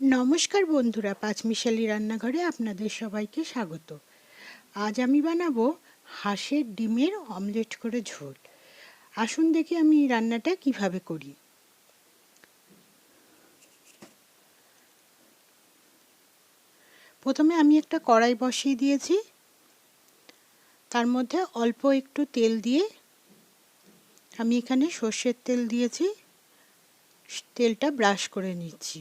নমস্কার বন্ধুরা, পাঁচমিশালি রান্নাঘরে আপনাদের সবাইকে স্বাগত। আজ আমি বানাবো হাঁসের ডিমের অমলেট করে ঝোল। আসুন দেখি আমি রান্নাটা কীভাবে করি। প্রথমে আমি একটা কড়াই বসিয়ে দিয়েছি। তার মধ্যে অল্প একটু তেল দিয়ে আমি এখানে সর্ষের তেল দিয়েছি। তেলটা ব্রাশ করে নিচ্ছি।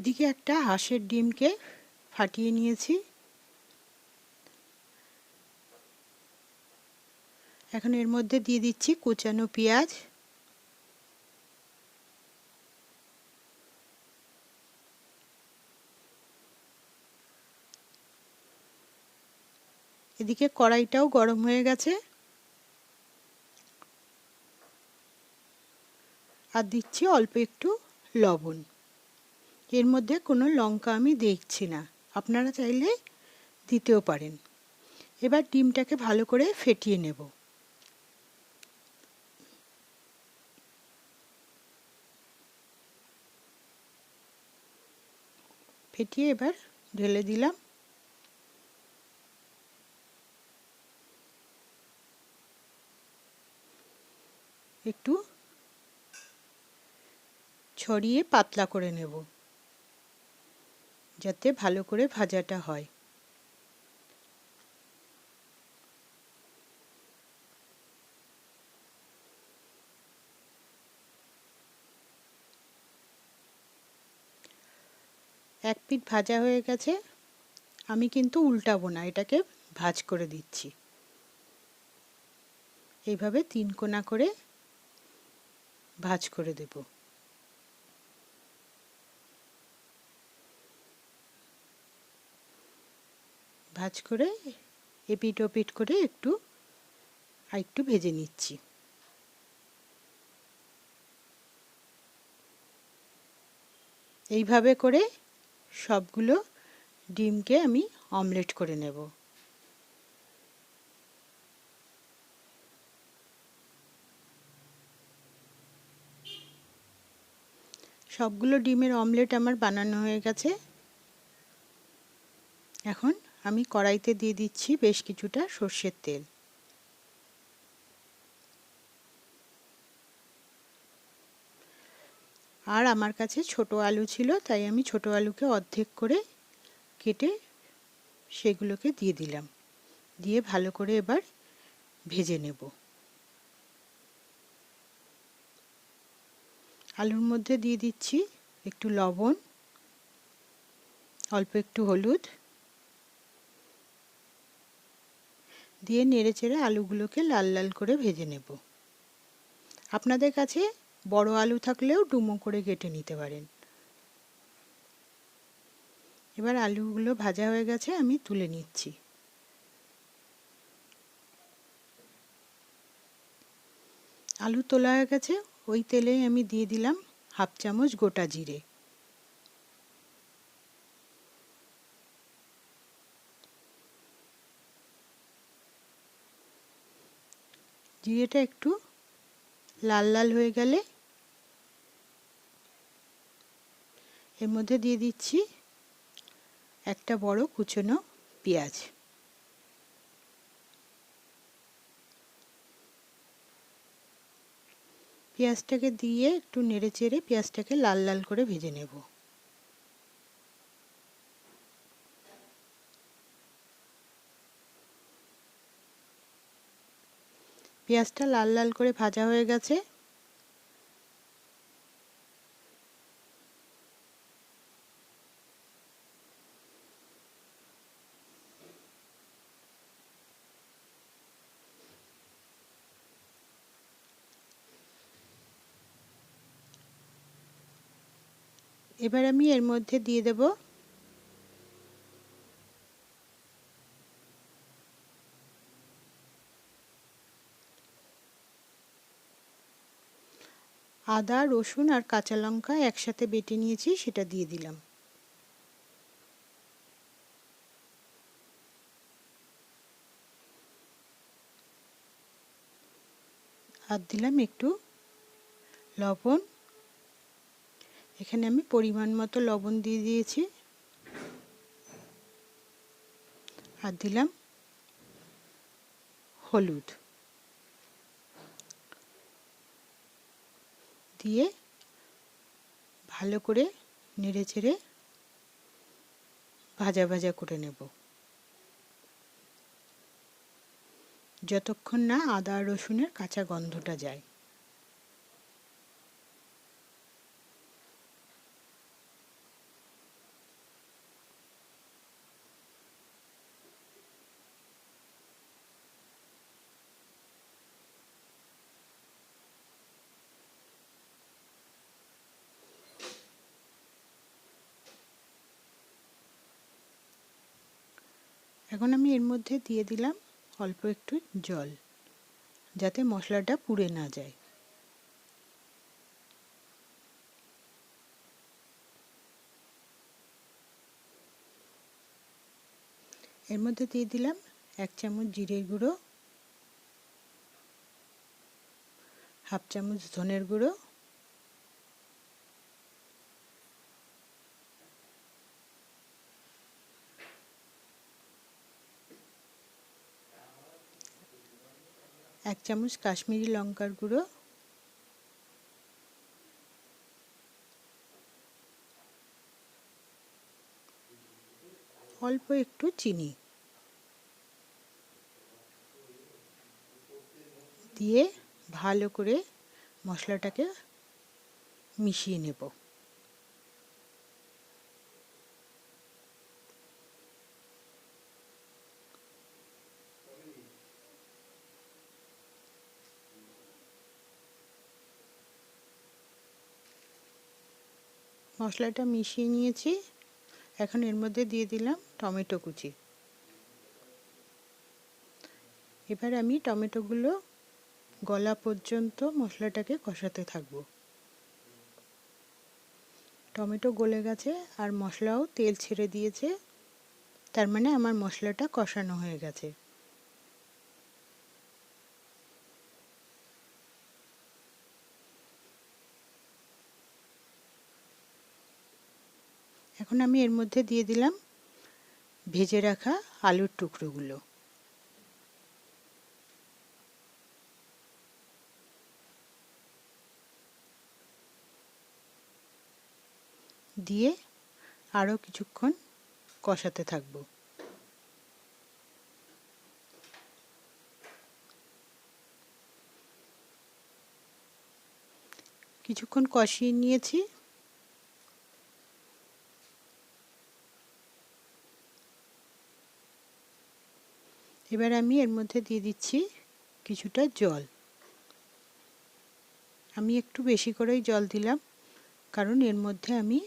এদিকে একটা হাঁসের ডিমকে ফাটিয়ে নিয়েছি। এখন এর মধ্যে দিয়ে দিচ্ছি কুচানো পেঁয়াজ। এদিকে কড়াইটাও গরম হয়ে গেছে। আর দিচ্ছি অল্প একটু লবণ। এর মধ্যে কোনো লঙ্কা আমি দেখছি না। আপনারা চাইলে দিতেও পারেন। এবার ডিমটাকে ভালো করে ফেটিয়ে নেব। ফেটিয়ে এবার ঢেলে দিলাম। একটু ছড়িয়ে পাতলা করে নেব। যাতে ভালো করে ভাজাটা হয়। এক পিঠ ভাজা হয়ে গেছে। আমি কিন্তু উল্টাবো না, এটাকে ভাজ করে দিচ্ছি। এইভাবে তিন কোনা করে ভাজ করে দেবো। ভাজ করে এপিট ওপিট করে একটু আর একটু ভেজে নিচ্ছি। এইভাবে করে সবগুলো ডিমকে আমি অমলেট করে নেব। সবগুলো ডিমের অমলেট আমার বানানো হয়ে গেছে। এখন আমি কড়াইতে দিয়ে দিচ্ছি বেশ কিছুটা সর্ষের তেল। আর আমার কাছে ছোট আলু ছিল, তাই আমি ছোট আলুকে অর্ধেক করে কেটে সেগুলোকে দিয়ে দিলাম। দিয়ে ভালো করে এবার ভেজে নেব। আলুর মধ্যে দিয়ে দিচ্ছি একটু লবণ, অল্প একটু হলুদ দিয়ে নেড়ে চেড়ে আলুগুলোকে লাল লাল করে ভেজে নেব। আপনাদের কাছে বড় আলু থাকলেও ডুমো করে কেটে নিতে পারেন। এবার আলুগুলো ভাজা হয়ে গেছে, আমি তুলে নিচ্ছি। আলু তোলা হয়ে গেছে, ওই তেলেই আমি দিয়ে দিলাম হাফ চামচ গোটা জিরে। জিরেটা একটু লাল লাল হয়ে গেলে এর মধ্যে দিয়ে দিচ্ছি একটা বড় কুচনো পেঁয়াজ। পেঁয়াজটাকে দিয়ে একটু নেড়ে চেড়ে পেঁয়াজটাকে লাল লাল করে ভেজে নেব। পেঁয়াজটা লাল লাল করে ভাজা হয়ে গেছে। এবার আমি এর মধ্যে দিয়ে দেব আদা, রসুন আর কাঁচা লঙ্কা একসাথে বেটে নিয়েছি, সেটা দিয়ে দিলাম। আর দিলাম একটু। লবণ। এখানে আমি পরিমাণ মতো লবণ দিয়ে দিয়েছি। আর দিলাম। হলুদ। দিয়ে ভালো করে নেড়ে চেড়ে ভাজা ভাজা করে নেব। যতক্ষণ না আদা রসুনের কাঁচা গন্ধটা যায়। এখন আমি এর মধ্যে দিয়ে দিলাম অল্প একটু জল, যাতে মশলাটা পুড়ে না যায়। এর মধ্যে দিয়ে দিলাম এক চামচ জিরের গুঁড়ো, হাফ চামচ ধনের গুঁড়ো এক চামচ কাশ্মীরি লঙ্কার গুঁড়ো। অল্প একটু চিনি। দিয়ে ভালো করে মশলাটাকে মিশিয়ে নেব। মশলাটা মিশিয়ে নিয়েছি। এখন এর মধ্যে দিয়ে দিলাম টমেটো কুচি। এবার আমি টমেটোগুলো গলা পর্যন্ত মশলাটাকে কষাতে থাকব। টমেটো গলে গেছে আর মশলাও তেল ছেড়ে দিয়েছে। তার মানে আমার মশলাটা কষানো হয়ে গেছে। এখন আমি এর মধ্যে দিয়ে দিলাম ভেজে রাখা আলুর টুকরোগুলো। দিয়ে আরও কিছুক্ষণ কষাতে থাকব। কিছুক্ষণ কষিয়ে নিয়েছি। এবার আমি এর মধ্যে দিয়ে দিচ্ছি কিছুটা জল। আমি একটু বেশি করেই জল দিলাম, কারণ এর মধ্যে আমি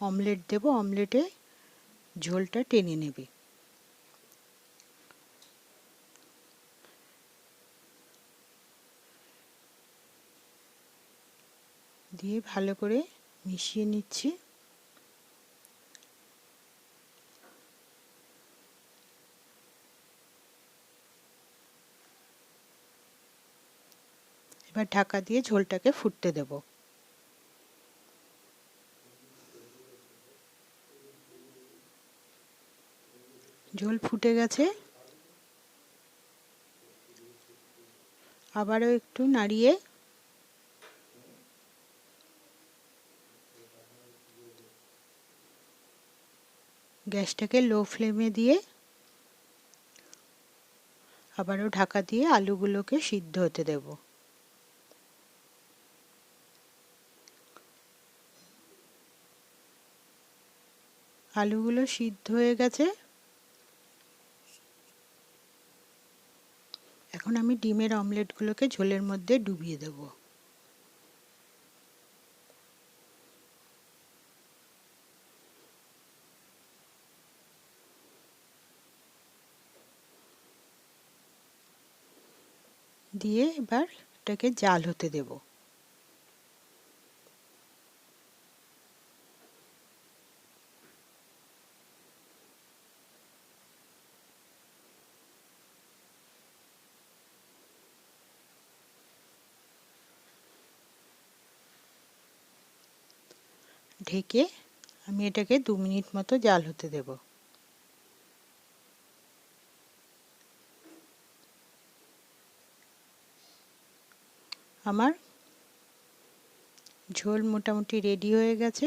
অমলেট দেব, অমলেটে ঝোলটা টেনে নেবে। দিয়ে ভালো করে মিশিয়ে নিচ্ছি। এবার ঢাকা দিয়ে ঝোলটাকে ফুটতে দেব। ঝোল ফুটে গেছে। আবারও একটু নাড়িয়ে গ্যাসটাকে লো ফ্লেমে দিয়ে আবারও ঢাকা দিয়ে আলুগুলোকে সিদ্ধ হতে দেবো। আলুগুলো সিদ্ধ হয়ে গেছে। এখন আমি ডিমের অমলেটগুলোকে ঝোলের মধ্যে ডুবিয়ে দেব। দিয়ে এবার এটাকে জাল হতে দেবো। ঢেকে আমি এটাকে দু মিনিট মতো জাল হতে দেব। আমার ঝোল মোটামুটি রেডি হয়ে গেছে।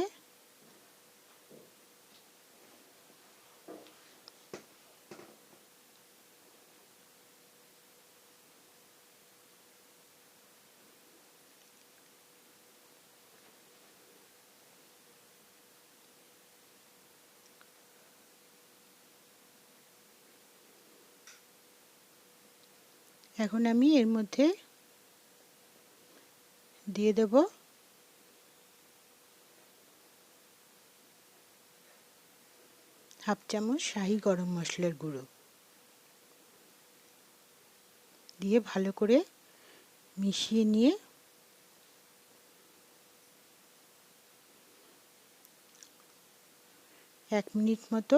এখন আমি এর মধ্যে দিয়ে দেব হাফ চামচ শাহি গরম মশলার গুঁড়ো। দিয়ে ভালো করে মিশিয়ে নিয়ে এক মিনিট মতো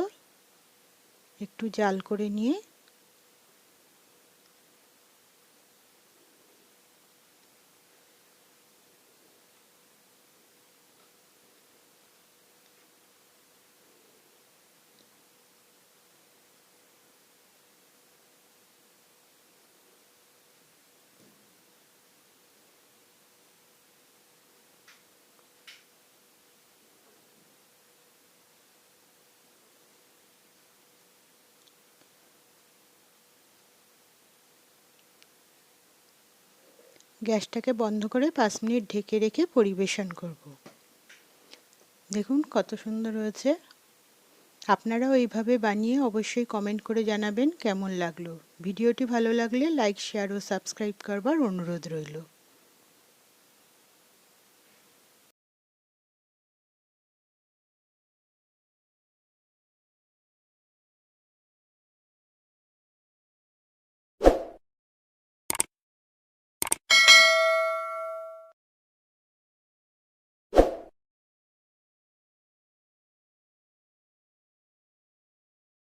একটু জাল করে নিয়ে গ্যাসটাকে বন্ধ করে পাঁচ মিনিট ঢেকে রেখে পরিবেশন করব। দেখুন কত সুন্দর হয়েছে। আপনারাও এইভাবে বানিয়ে অবশ্যই কমেন্ট করে জানাবেন কেমন লাগল। ভিডিওটি ভালো লাগলে লাইক শেয়ার ও সাবস্ক্রাইব করবার অনুরোধ রইল।